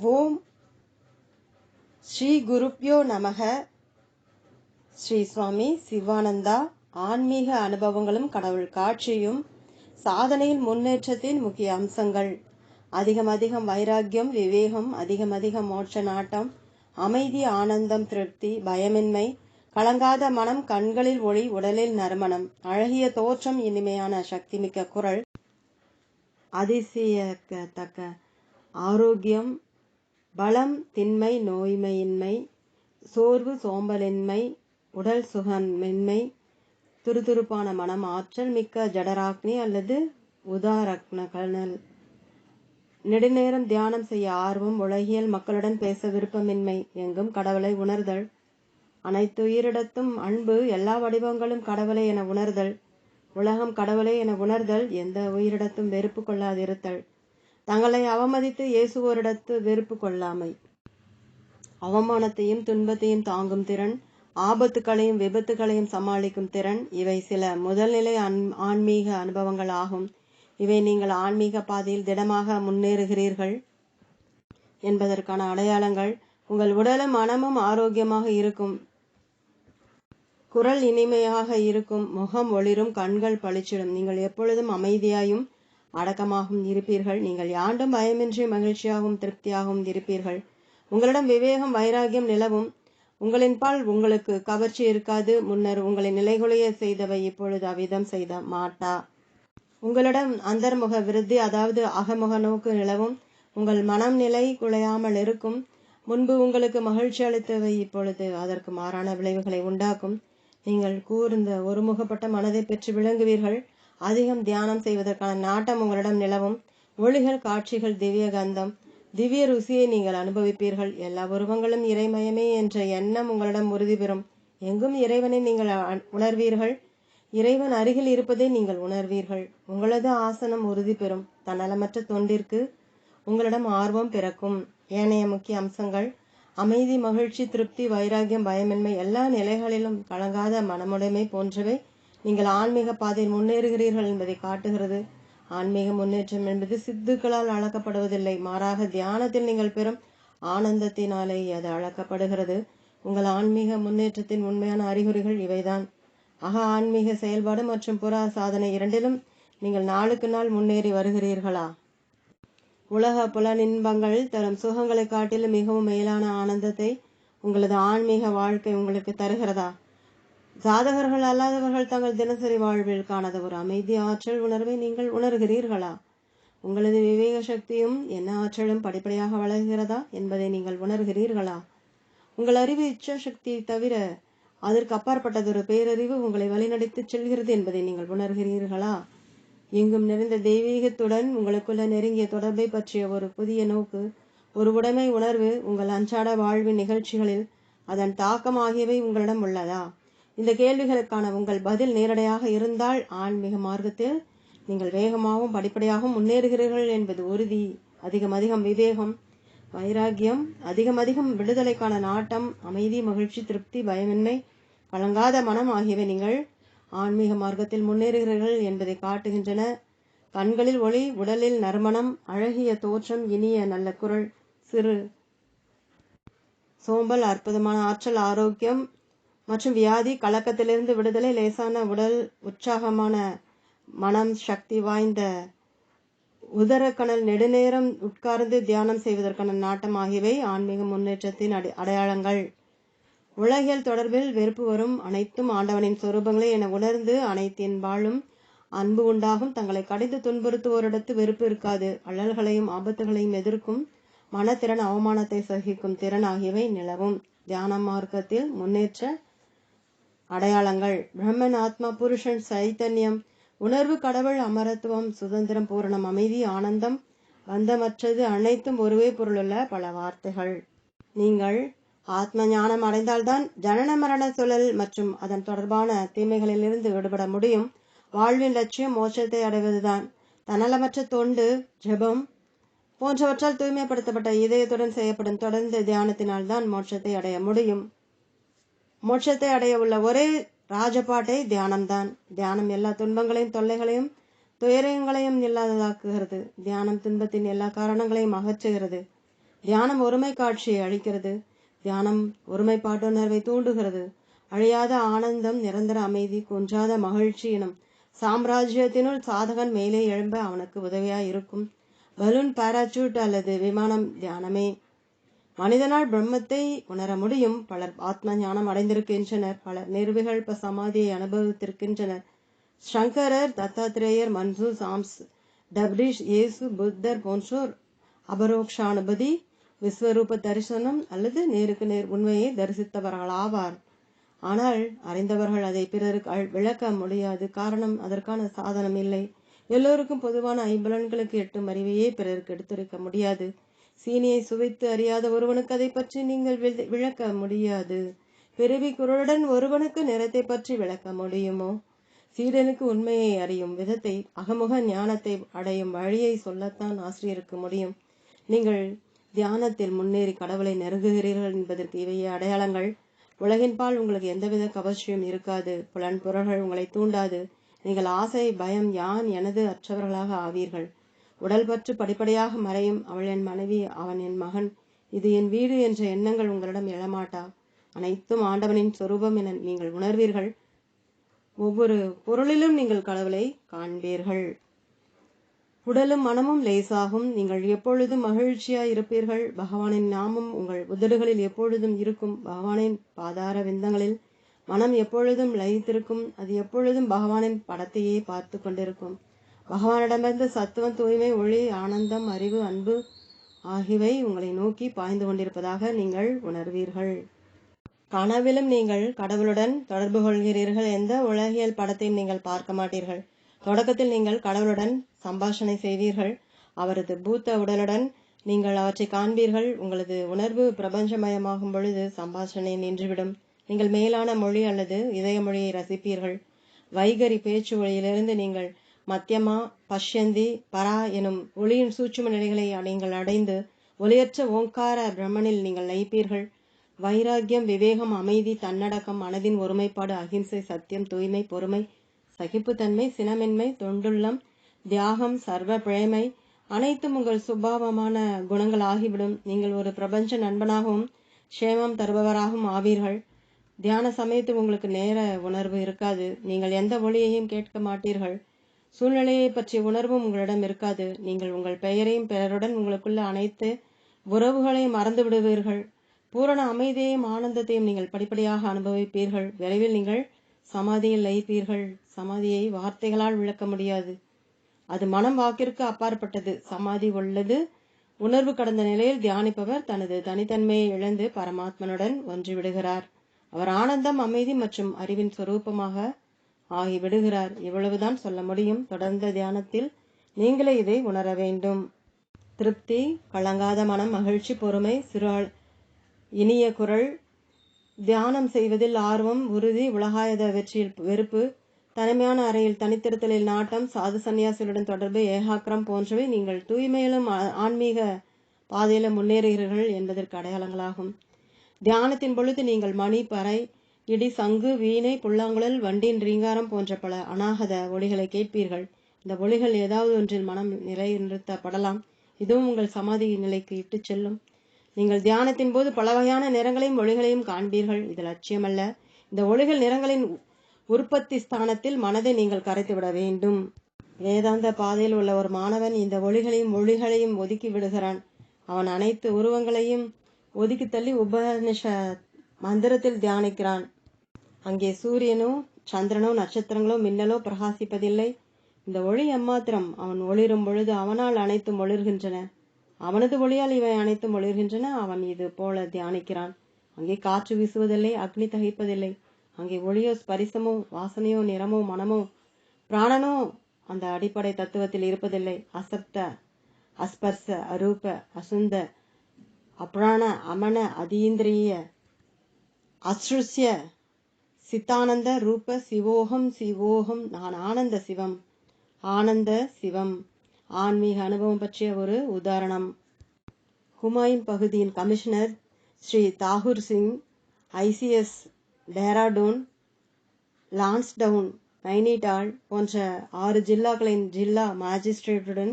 ஓம் ஸ்ரீ குருப்யோ நமக. ஸ்ரீ சுவாமி சிவானந்தா. ஆன்மீக அனுபவங்களும் கடவுள் காட்சியும் சாதனையில் முன்னேற்றத்தின் முக்கிய அம்சங்கள். அதிகம் அதிகம் வைராக்கியம் விவேகம் அதிகம் அதிகம் மோட்ச நாட்டம் அமைதி ஆனந்தம் திருப்தி பயமின்மை கலங்காத மனம் கண்களில் ஒளி உடலில் நறுமணம் அழகிய தோற்றம் இனிமையான சக்திமிக்க குரல் அதிசயத்தக்க ஆரோக்கியம் பலம் திண்மை நோய்மையின்மை சோர்வு சோம்பலின்மை உடல் சுகமின்மை துருதுருப்பான மனம் ஆற்றல் மிக்க ஜடராக்னி அல்லது உதாரக்னகனல். நெடுநேரம் தியானம் செய்ய ஆர்வம் உலகியல் மக்களுடன் பேச விருப்பமின்மை எங்கும் கடவுளை உணர்தல். அனைத்து உயிரிடத்தும் அன்பு எல்லா வடிவங்களும் கடவுளை என உணர்தல். உலகம் கடவுளை என உணர்தல் எந்த உயிரிடத்தும் வெறுப்பு கொள்ளாதிருத்தல். தங்களை அவமதித்து இயேசுவோரிடத்து வெறுப்பு கொள்ளாமை. அவமானத்தையும் துன்பத்தையும் தாங்கும் திறன் ஆபத்துகளையும் விபத்துகளையும் சமாளிக்கும் திறன் இவை சில முதல்நிலை ஆன்மீக அனுபவங்கள் ஆகும் இவை நீங்கள் ஆன்மீக பாதையில் திடமாக முன்னேறுகிறீர்கள் என்பதற்கான அடையாளங்கள் உங்கள் உடலும் மனமும் ஆரோக்கியமாக இருக்கும். குரல் இனிமையாக இருக்கும் முகம் ஒளிரும் கண்கள் பளிச்சிடும். நீங்கள் எப்பொழுதும் அமைதியாயும் அடக்கமாகவும் இருப்பீர்கள். நீங்கள் யாண்டும் பயமின்றி மகிழ்ச்சியாகவும் திருப்தியாகவும் இருப்பீர்கள். உங்களிடம் விவேகம் வைராகியம் நிலவும். உங்களின் பால் உங்களுக்கு கவர்ச்சி இருக்காது. முன்னர் உங்களை நிலைகுலைய செய்தவை இப்பொழுது அவ்விதம் செய்த மாட்டா. உங்களிடம் அந்தர்முக விருத்தி அதாவது அகமுக நோக்கு நிலவும். உங்கள் மனம் நிலை குலையாமல் இருக்கும். முன்பு உங்களுக்கு மகிழ்ச்சி அளித்தவை இப்பொழுது அதற்கு மாறான விளைவுகளை உண்டாக்கும். நீங்கள் கூர்ந்த ஒருமுகப்பட்ட மனதை பெற்று விளங்குவீர்கள். அதிகம் தியானம் செய்வதற்கான நாட்டம் உங்களிடம் நிலவும். ஒளிகள் காட்சிகள் திவ்ய கந்தம் திவ்ய ருசியை நீங்கள் அனுபவிப்பீர்கள். எல்லா உருவங்களும் இறைமயமே என்ற எண்ணம் உங்களிடம் உறுதி பெறும். எங்கும் இறைவனை நீங்கள் உணர்வீர்கள். இறைவன் அருகில் இருப்பதை நீங்கள் உணர்வீர்கள். உங்களது ஆசனம் உறுதி பெறும். தன்னலமற்ற தொண்டிற்கு உங்களிடம் ஆர்வம் பிறக்கும். ஏனைய முக்கிய அம்சங்கள். அமைதி மகிழ்ச்சி திருப்தி வைராகியம் பயமின்மை எல்லா நிலைகளிலும் கலங்காத மனமுடைமை போன்றவை நீங்கள் ஆன்மீக பாதையில் முன்னேறுகிறீர்கள் என்பதை காட்டுகிறது. ஆன்மீக முன்னேற்றம் என்பது சித்துக்களால் அளக்கப்படுவதில்லை. மாறாக தியானத்தில் நீங்கள் பெறும் ஆனந்தத்தினாலே அது அளக்கப்படுகிறது. உங்கள் ஆன்மீக முன்னேற்றத்தின் உண்மையான அறிகுறிகள் இவைதான். அக ஆன்மீக செயல்பாடு மற்றும் புற சாதனை இரண்டிலும் நீங்கள் நாளுக்கு நாள் முன்னேறி வருகிறீர்களா? உலக புலனின்பங்கள் தரும் சுகங்களை காட்டிலும் மிகவும் மேலான ஆனந்தத்தை உங்களது ஆன்மீக வாழ்க்கை உங்களுக்கு தருகிறதா? சாதகர்கள் அல்லாதவர்கள் தங்கள் தினசரி வாழ்வில் காணாத ஒரு அமைதி ஆற்றல் உணர்வை நீங்கள் உணர்கிறீர்களா? உங்களது விவேக சக்தியும் என்ன ஆற்றலும் படிப்படியாக வளர்கிறதா என்பதை நீங்கள் உணர்கிறீர்களா? உங்கள் அறிவு இச்சா சக்தி தவிர அதற்கு அப்பாற்பட்டதொரு பேரறிவு உங்களை வழிநடத்தி செல்கிறது என்பதை நீங்கள் உணர்கிறீர்களா? எங்கும் நிறைந்த தெய்வீகத்துடன் உங்களுக்குள்ள நெருங்கிய தொடர்பை பற்றிய ஒரு புதிய நோக்கு ஒரு உடைமை உணர்வு உங்கள் அன்றாட வாழ்வின் நிகழ்ச்சிகளில் அதன் தாக்கம் ஆகியவை உங்களிடம் உள்ளதா? இந்த கேள்விகளுக்கான உங்கள் பதில் நேரடியாக இருந்தால் ஆன்மீக மார்க்கத்தில் நீங்கள் வேகமாகவும் படிப்படியாகவும் முன்னேறுகிறீர்கள் என்பது உறுதி. அதிகம் அதிகம் விவேகம் வைராக்கியம் அதிகம் அதிகம் விடுதலைக்கான நாட்டம் அமைதி மகிழ்ச்சி திருப்தி பயமின்மை கலங்காத மனம் ஆகியவை நீங்கள் ஆன்மீக மார்க்கத்தில் முன்னேறுகிறீர்கள் என்பதை காட்டுகின்றன. கண்களில் ஒளி உடலில் நறுமணம் அழகிய தோற்றம் இனிய நல்ல குரல் சிறு சோம்பல் அற்புதமான ஆற்றல் ஆரோக்கியம் மற்றும் வியாதி கலக்கத்திலிருந்து விடுதலை லேசான உடல் உற்சாகமான மனம் சக்தி வாய்ந்த உதரக்கணல் நெடுநேரம் உட்கார்ந்து தியானம் செய்வதற்கான நாட்டம் ஆகியவை ஆன்மீக முன்னேற்றத்தின் அடையாளங்கள். உலகியல் தொடர்பில் வெறுப்பு வரும் அனைத்தும் ஆண்டவனின் சொரூபங்களே என உணர்ந்து அனைத்தின் வாழும் அன்பு உண்டாகும். தங்களை கடிந்து துன்புறுத்துவோரிடத்து வெறுப்பு இருக்காது. அழல்களையும் ஆபத்துகளையும் எதிர்க்கும் மனத்திறன் அவமானத்தை சகிக்கும் திறன் ஆகியவை நிலவும். தியான மார்க்கத்தில் முன்னேற்ற அடையாளங்கள். பிரம்மன் ஆத்மா புருஷன் சைத்தன்யம் உணர்வு கடவுள் அமரத்துவம் சுதந்திரம் பூரணம் அமைதி ஆனந்தம் பந்தமற்றது அனைத்தும் ஒருவே பொருளுள்ள பல வார்த்தைகள். நீங்கள் ஆத்ம ஞானம் அடைந்தால்தான் ஜனன மரண சுழல் மற்றும் அதன் தொடர்பான தீமைகளிலிருந்து விடுபட முடியும். வாழ்வின் லட்சியம் மோட்சத்தை அடைவதுதான். தன்னலமற்ற தொண்டு ஜெபம் போன்றவற்றால் தூய்மைப்படுத்தப்பட்ட இதயத்துடன் செய்யப்படும் தொடர்ந்து தியானத்தினால் தான் மோட்சத்தை அடைய முடியும். மோட்சத்தை அடைய உள்ள ஒரே ராஜபாட்டை தியானம்தான். தியானம் எல்லா துன்பங்களையும் தொல்லைகளையும் துயரங்களையும் இல்லாததாக்குகிறது. தியானம் துன்பத்தின் எல்லா காரணங்களையும் அகற்றுகிறது. தியானம் ஒருமை காட்சியை அழிக்கிறது. தியானம் ஒருமைப்பாட்டுணர்வை தூண்டுகிறது. அழியாத ஆனந்தம் நிரந்தர அமைதி குன்றாத மகிழ்ச்சி எனும் சாம்ராஜ்யத்தினுள் சாதகன் மேலே எழும்ப அவனுக்கு உதவியாய் இருக்கும் பலூன் பாராசூட் அல்லது விமானம் தியானமே. மனிதனால் பிரம்மத்தை உணர முடியும். பலர் ஆத்ம ஞானம் அடைந்திருக்கின்றனர். பலர் நிர்விகல்ப சமாதியை அனுபவித்திருக்கின்றனர். சங்கரர் தத்தாத்திரேயர் மன்சு சாம்ஸ் டப்ரிஷ் இயேசு புத்தர் போன்றோர் அபரோக்ஷானுபதி விஸ்வரூப தரிசனம் அல்லது நேருக்கு நேர் உண்மையை தரிசித்தவர்களாவார். ஆனால் அறிந்தவர்கள் அதை பிறருக்கு விளக்க முடியாது. காரணம் அதற்கான சாதனம் இல்லை. எல்லோருக்கும் பொதுவான ஐம்பலன்களுக்கு எட்டும் அறிவையே பிறருக்கு எடுத்துரைக்க முடியாது. சீனியை சுவைத்து அறியாத ஒருவனுக்கு அதை பற்றி நீங்கள் விளக்க முடியாது. பிறவி குரலுடன் ஒருவனுக்கு நிறத்தை பற்றி விளக்க முடியுமோ? சீடனுக்கு உண்மையை அறியும் விதத்தை அகமுக ஞானத்தை அடையும் வழியை சொல்லத்தான் ஆசிரியருக்கு முடியும். நீங்கள் தியானத்தில் முன்னேறி கடவுளை நெருங்குகிறீர்கள் என்பதற்கு இவையே அடையாளங்கள். உலகின் பால் உங்களுக்கு எந்தவித கவர்ச்சியும் இருக்காது. புலன் பொருள்கள் உங்களை தூண்டாது. நீங்கள் ஆசை பயம் யான் எனது அற்றவர்களாக ஆவீர்கள். உடல் பற்று படிப்படியாக மறையும் அவள் என் மனைவி அவன் என் மகன். இது என் வீடு என்ற எண்ணங்கள் உங்களிடம் எழமாட்டா? அனைத்தும் ஆண்டவனின் சொரூபம் என நீங்கள் உணர்வீர்கள். ஒவ்வொரு பொருளிலும் நீங்கள் கடவுளை காண்பீர்கள். உடலும் மனமும் லேசாகும். நீங்கள் எப்பொழுதும் மகிழ்ச்சியாய் இருப்பீர்கள். பகவானின் நாமம் உங்கள் உதடுகளில் எப்பொழுதும் இருக்கும். பகவானின் பாதார விந்தங்களில் மனம் எப்பொழுதும் லயித்திருக்கும். அது எப்பொழுதும் பகவானின் படத்தையே பார்த்து கொண்டிருக்கும். பகவானிடமிருந்து சத்துவம் தூய்மை ஒளி ஆனந்தம் அறிவு அன்பு ஆகியவை உங்களை நோக்கி பாய்ந்து கொண்டிருப்பதாக நீங்கள் உணர்வீர்கள். கனவிலும் நீங்கள் கடவுளுடன் தொடர்பு கொள்கிறீர்கள். எந்த உலகியல் படத்தையும் நீங்கள் பார்க்க மாட்டீர்கள். தொடக்கத்தில் நீங்கள் கடவுளுடன் சம்பாஷணை செய்வீர்கள். அவரது பூத்த உடலுடன் நீங்கள் அவற்றை காண்பீர்கள். உங்களது உணர்வு பிரபஞ்சமயமாகும் பொழுது சம்பாஷணை நின்றுவிடும். நீங்கள் மேலான மொழி அல்லது இதய மொழியை ரசிப்பீர்கள். வைகரி பேச்சு மொழியிலிருந்து நீங்கள் மத்தியமா பஷ்யந்தி பரா எனும் ஒளியின் சூட்சும நிலைகளை நீங்கள் அடைந்து ஒளியற்ற ஓங்கார பிரம்மனில் நீங்கள் லயிப்பீர்கள் வைராக்கியம் விவேகம் அமைதி தன்னடக்கம் மனதின் ஒருமைப்பாடு அகிம்சை சத்தியம் தூய்மை பொறுமை சகிப்புத்தன்மை சினமின்மை தொண்டுள்ளம் தியாகம் சர்வ பிழைமை அனைத்தும் உங்கள் சுபாவமான குணங்கள் ஆகிவிடும். நீங்கள் ஒரு பிரபஞ்ச நண்பனாகவும் க்ஷேமம் தருபவராகவும் ஆவீர்கள். தியான சமயத்தில் உங்களுக்கு நேர உணர்வு இருக்காது. நீங்கள் எந்த ஒளியையும் கேட்க மாட்டீர்கள். சூழ்நிலையை பற்றிய உணர்வும் உங்களிடம் இருக்காது. நீங்கள் உங்கள் பெயரையும் பிறருடன் உங்களுக்குள்ள அனைத்து உறவுகளையும் மறந்து விடுவீர்கள். பூரண அமைதியையும் ஆனந்தத்தையும் நீங்கள் படிப்படியாக அனுபவிப்பீர்கள். விரைவில் நீங்கள் சமாதியில் லயிப்பீர்கள். சமாதியை வார்த்தைகளால் விளக்க முடியாது. அது மனம் வாக்கிற்கு அப்பாற்பட்டது. சமாதி உள்ளது. உணர்வு கடந்த நிலையில் தியானிப்பவர் தனது தனித்தன்மையை இழந்து பரமாத்மனுடன் ஒன்று விடுகிறார் அவர் ஆனந்தம் அமைதி மற்றும் அறிவின் சொரூபமாக ஆகி விடுகிறார். இவ்வளவுதான் சொல்ல முடியும். தொடர்ந்த தியானத்தில் நீங்களே இதை உணர வேண்டும். திருப்தி கலங்காத மனம் மகிழ்ச்சி பொறுமை சிறு இனிய குரல். தியானம் செய்வதில் ஆர்வம் உறுதி உலகாயத வெற்றியில் வெறுப்பு தனிமையான அறையில் தனித்திருத்தலில் நாட்டம் சாது சன்னியாசிகளுடன் தொடர்பு ஏகாக்கிரம் போன்றவை நீங்கள் தூய்மையிலும் ஆன்மீக பாதையில முன்னேறுகிறீர்கள் என்பதற்கு அடையாளங்களாகும். தியானத்தின் பொழுது நீங்கள் மணி பறை இடி சங்கு வீணை புல்லாங்குழல் வண்டியின் ரீங்காரம் போன்ற பல அநாகத ஒளிகளை கேட்பீர்கள். இந்த ஒளிகள் ஏதாவது ஒன்றில் மனம் நிலைநிறுத்தப்படலாம். இதுவும் உங்கள் சமாதி நிலைக்கு இட்டு செல்லும். நீங்கள் தியானத்தின் போது பல வகையான நிறங்களையும் ஒளிகளையும் காண்பீர்கள். இது லட்சியமல்ல. இந்த ஒளிகள் நிறங்களின் உற்பத்தி ஸ்தானத்தில் மனதை நீங்கள் கரைத்து விட வேண்டும். வேதாந்த பாதையில் உள்ள ஒரு மாணவன் இந்த ஒளிகளையும் ஒளிகளையும் ஒதுக்கி விடுகிறான். அவன் அனைத்து உருவங்களையும் ஒதுக்கி தள்ளி உபனிஷ மந்திரத்தில் தியானிக்கிறான். அங்கே சூரியனோ சந்திரனோ நட்சத்திரங்களோ மின்னலோ பிரகாசிப்பதில்லை. இந்த ஒளி எம்மாத்திரம் அவன் ஒளிரும் பொழுது அவனால் அனைத்தும் ஒளிர்கின்றன. அவனது ஒளியால் இவை அனைத்தும் ஒளிர்கின்றன. அவன் இது போல தியானிக்கிறான். அங்கே காற்று வீசுவதில்லை அக்னி தகைப்பதில்லை. அங்கே ஒளியோ ஸ்பரிசமோ வாசனையோ நிறமோ மனமோ பிராணனோ அந்த அடிப்படை தத்துவத்தில் இருப்பதில்லை. அசப்த அஸ்பர்ச அரூப அசுந்த அப்ராண அமன அதீந்திரிய அஸ்ருஷ்ய சித்தானந்த ரூப சிவோகம் சிவோகம் நான் ஆனந்த சிவம் ஆனந்த சிவம். ஆன்மீக அனுபவம் பற்றிய ஒரு உதாரணம். ஹுமாயூன் பகுதியின் கமிஷனர் ஸ்ரீ தாகூர் சிங் ஐசிஎஸ் டேராடூன் லான்ஸ்டவுன் நைனிடால் போன்ற ஆறு ஜில்லாக்களின் ஜில்லா மாஜிஸ்ட்ரேட்டுடன்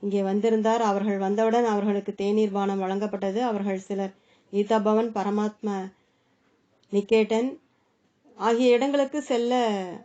இங்கே வந்திருந்தார். அவர்கள் வந்தவுடன் அவர்களுக்கு தேநீர் பானம் வழங்கப்பட்டது. அவர்கள் சிலர் கீதா பவன் பரமாத்மா நிக்கேட்டன் ஆகிய இடங்களுக்கு செல்ல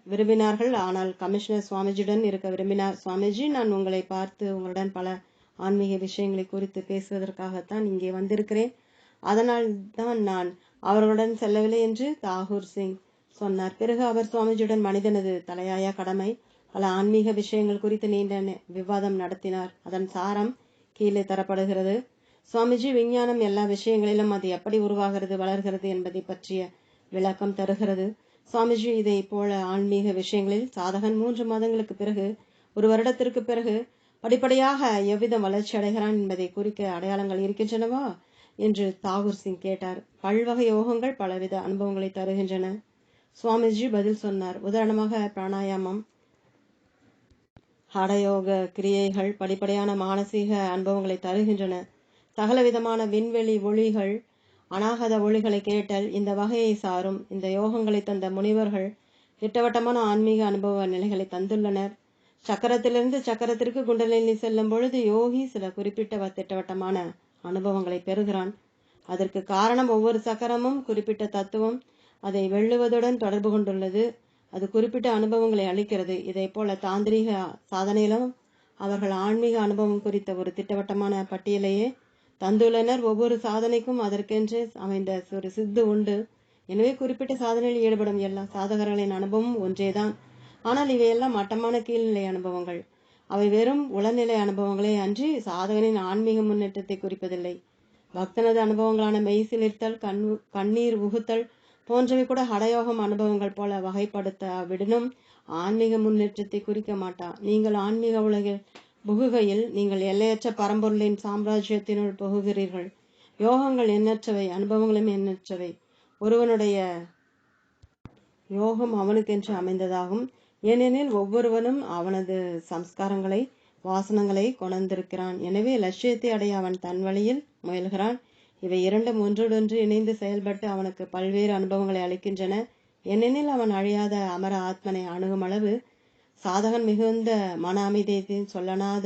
விரும்பினார்கள். ஆனால் கமிஷனர் சுவாமிஜியுடன் இருக்க விரும்பினார். சுவாமிஜி நான் உங்களை பார்த்து உங்களுடன் பல ஆன்மீக விஷயங்களை குறித்து பேசுவதற்காகத்தான் இங்கே வந்திருக்கிறேன். அதனால் தான் நான் அவர்களுடன் செல்லவில்லை என்று தாகூர் சிங் சொன்னார். பிறகு அவர் சுவாமிஜியுடன் மனிதனது தலையாய கடமை பல ஆன்மீக விஷயங்கள் குறித்து நீண்ட நே- விவாதம் நடத்தினார். அதன் சாரம் கீழே தரப்படுகிறது. சுவாமிஜி விஞ்ஞானம் எல்லா விஷயங்களிலும் அது எப்படி உருவாகிறது வளர்கிறது என்பதை பற்றிய விளக்கம் தருகிறது. சுவாமிஜி இதை போல ஆன்மீக விஷயங்களில் சாதகன் மூன்று மாதங்களுக்கு பிறகு ஒரு வருடத்திற்கு பிறகு படிப்படியாக எவ்விதம் வளர்ச்சி அடைகிறான் என்பதை குறிக்க அடையாளங்கள் இருக்கின்றனவா? என்று தாகூர் சிங் கேட்டார். பல்வகை யோகங்கள் பலவித அனுபவங்களை தருகின்றன. சுவாமிஜி பதில் சொன்னார். உதாரணமாக பிராணாயாமம் ஹடயோக கிரியைகள் படிப்படியான மானசீக அனுபவங்களை தருகின்றன. சகலவிதமான விண்வெளி ஒளிகள் அநாகத ஒளிகளை கேட்டல் இந்த வகையை சாரும். இந்த யோகங்களை தந்த முனிவர்கள் திட்டவட்டமான ஆன்மீக அனுபவ நிலைகளை தந்துள்ளனர். சக்கரத்திலிருந்து சக்கரத்திற்கு குண்டலினி செல்லும் பொழுது யோகி சில குறிப்பிட்ட திட்டவட்டமான அனுபவங்களை பெறுகிறான். அதற்கு காரணம் ஒவ்வொரு சக்கரமும் குறிப்பிட்ட தத்துவம். அதை வெல்லுவதுடன் தொடர்பு கொண்டுள்ளது. அது குறிப்பிட்ட அனுபவங்களை அளிக்கிறது. இதை போல தாந்திரீக சாதனையிலும் அவர்கள் ஆன்மீக அனுபவம் குறித்த ஒரு திட்டவட்டமான பட்டியலையே தந்துள்ளனர். ஒவ்வொரு சாதனைக்கும் அதற்கென்று அமைந்த ஒரு சித்து உண்டு. எனவே குறிப்பிட்ட சாதனையில் ஈடுபடும் எல்லா சாதகர்களின் அனுபவம் ஒன்றேதான். ஆனால் இவையெல்லாம் மட்டமான கீழ்நிலை அனுபவங்கள். அவை வெறும் உளநிலை அனுபவங்களே அன்றி சாதகனின் ஆன்மீக முன்னேற்றத்தை குறிப்பதில்லை. பக்தனது அனுபவங்களான மெய்சிலிர்த்தல் கண் கண்ணீர் உகுத்தல் போன்றவை கூட ஹடயோகம் அனுபவங்கள் போல வகைப்படுத்த விடனும் ஆன்மீக முன்னேற்றத்தை குறிக்க மாட்டா. நீங்கள் ஆன்மீக உலகில் புகுகையில் நீங்கள் எல்லையற்ற பரம்பொருளின் சாம்ராஜ்யத்தினுள் புகுகிறீர்கள். யோகங்கள் எண்ணற்றவை அனுபவங்களும் எண்ணற்றவை. ஒருவனுடைய யோகம் அவனுக்கென்று அமைந்ததாகும். ஏனெனில் ஒவ்வொருவனும் அவனது சம்ஸ்காரங்களை வாசனங்களை கொணர்ந்திருக்கிறான். எனவே லட்சியத்தை அடைய அவன் தன் வழியில் முயல்கிறான். இவை இரண்டும் ஒன்றோடொன்று இணைந்து செயல்பட்டு அவனுக்கு பல்வேறு அனுபவங்களை அளிக்கின்றன. ஏனெனில் அவன் அழியாத அமர ஆத்மனை அணுகும் அளவு சாதகன் மிகுந்த மன அமைதியத்தையும் சொல்லனாத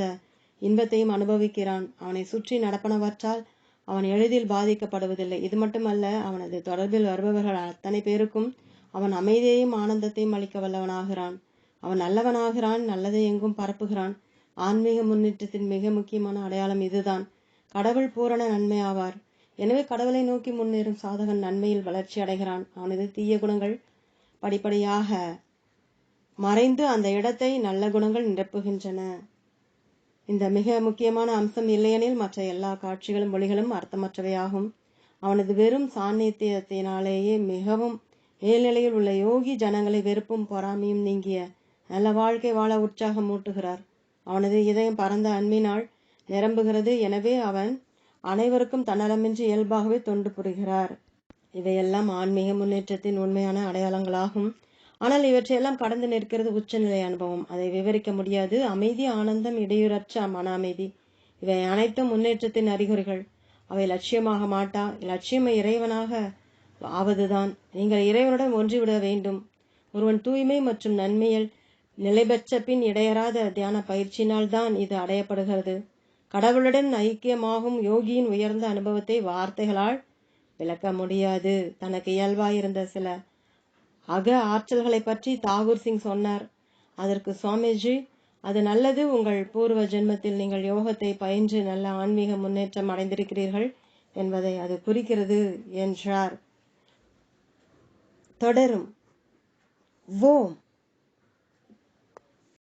இன்பத்தையும் அனுபவிக்கிறான். அவனை சுற்றி நடப்பனவற்றால் அவன் எளிதில் பாதிக்கப்படுவதில்லை. இது மட்டுமல்ல அவனது தொடர்பில் வருபவர்கள் அத்தனை பேருக்கும் அவன் அமைதியையும் ஆனந்தத்தையும் அளிக்க வல்லவனாகிறான். அவன் நல்லவனாகிறான் நல்லதை எங்கும் பரப்புகிறான். ஆன்மீக முன்னேற்றத்தின் மிக முக்கியமான அடையாளம் இதுதான். கடவுள் பூரண நன்மை ஆவார் எனவே கடவுளை நோக்கி முன்னேறும் சாதகன் நன்மையில் வளர்ச்சி அடைகிறான். அவனது தீய குணங்கள் படிப்படியாக மறைந்து அந்த இடத்தை நல்ல குணங்கள் நிரப்புகின்றன. இந்த மிக முக்கியமான அம்சம் இல்லையெனில் மற்ற எல்லா காட்சிகளும் மொழிகளும் அர்த்தமற்றவையாகும். அவனது வெறும் சாநித்தியத்தினாலேயே மிகவும் மேல்நிலையில் உள்ள யோகி ஜனங்களை வெறுப்பும் பொறாமையும் நீங்கிய நல்ல வாழ்க்கை வாழ உற்சாகம் மூட்டுகிறார் அவனது இதயம் பரந்த அன்பினால் நிரம்புகிறது. எனவே அவன் அனைவருக்கும் தன்னலமின்றி இயல்பாகவே தொண்டு புரிகிறார். இவையெல்லாம் ஆன்மீக முன்னேற்றத்தின் உண்மையான அடையாளங்களாகும். ஆனால் இவற்றையெல்லாம் கடந்து நிற்கிறது உச்சநிலை அனுபவம். அதை விவரிக்க முடியாது. அமைதி ஆனந்தம் இடையூறற்ற மன அமைதி இவை அனைத்தும் முன்னேற்றத்தின் அறிகுறிகள். அவை லட்சியமாக மாட்டா லட்சியம் இறைவனாக ஆவதுதான். நீங்கள் இறைவனுடன் ஒன்றிவிட வேண்டும். ஒருவன் தூய்மை மற்றும் நன்மையில் நிலைபெற்ற பின் இடையறாத தியான பயிற்சியினால் தான் இது அடையப்படுகிறது. கடவுளுடன் ஐக்கியமாகும் யோகியின் உயர்ந்த அனுபவத்தை வார்த்தைகளால் விளக்க முடியாது. தனக்கு இயல்பாயிருந்த சில அக ஆற்றல்களை பற்றி தாகூர் சிங் சொன்னார். அதற்கு சுவாமிஜி அது நல்லது. உங்கள் பூர்வ ஜென்மத்தில் நீங்கள் யோகத்தை பயின்று நல்ல ஆன்மீக முன்னேற்றம் அடைந்திருக்கிறீர்கள் என்பதை அது குறிக்கிறது என்றார். தொடரும். ஓம்